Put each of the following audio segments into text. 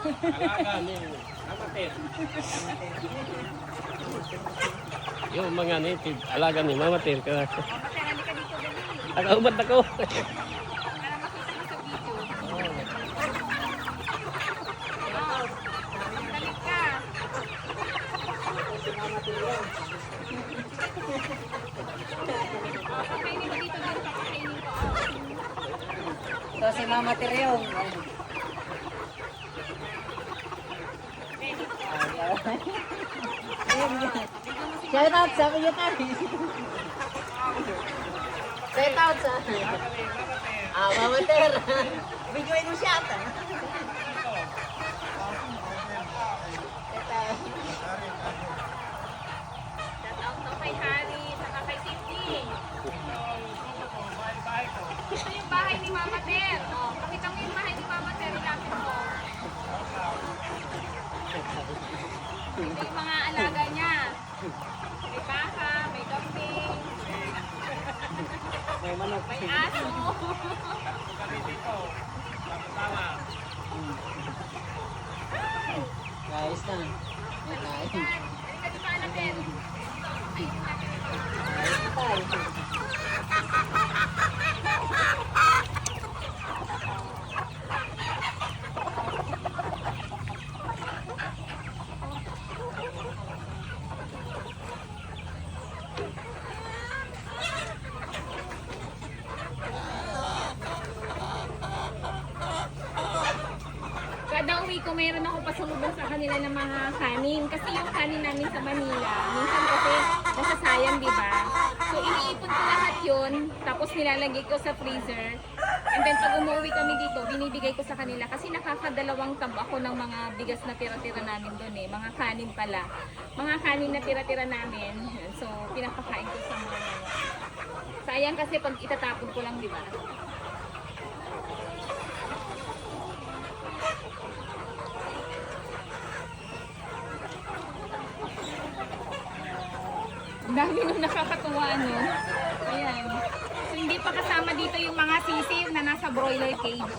Alaga ni amatir. Yung mga native, alaga ni mamatir ka. Mamater, halika dito dali. Nakaubad ako. Para makita mo sa video. Oh, balik ka. Dito dito. So si Mama Tiriyong. Shout out sa out sa Ah, Mama Ter. Bigyan mo siya ata. Shout out to kay Harry, saka kay Cindy. Ito yung bahay ni Mama Ter. Oh, pakita mo yung bahay ni Mama Ter. Ilapit mo. Ito yung mga alaga niya. May baka, may kambing, May manok. may aso. Guys na. May kain. Halika dito, Ana Ter. Kain tayo. Kada uwi ko, mayroon ako pasalubong sa kanila ng mga kanin. Kasi yung kanin namin sa Manila, minsan kasi nasasayang, di ba? So, iniipon ko lahat yun, tapos nilalagay ko sa freezer. And then, pag umuwi kami dito, binibigay ko sa kanila. Kasi nakakadalawang tab ako ng mga bigas na tira-tira namin doon eh. Mga kanin pala. Mga kanin na tira-tira namin. So, pinapakain ko sa mga Sayang kasi pag itatapon ko lang, di ba? Dami nung nakakatuwa, no? Ayan. So, hindi pa kasama dito yung mga sisiw na nasa broiler cage.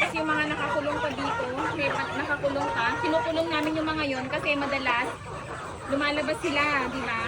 Kasi yung mga nakakulong pa dito, may pa- nakakulong ka, kinukulong namin yung mga yon kasi madalas lumalabas sila, di ba?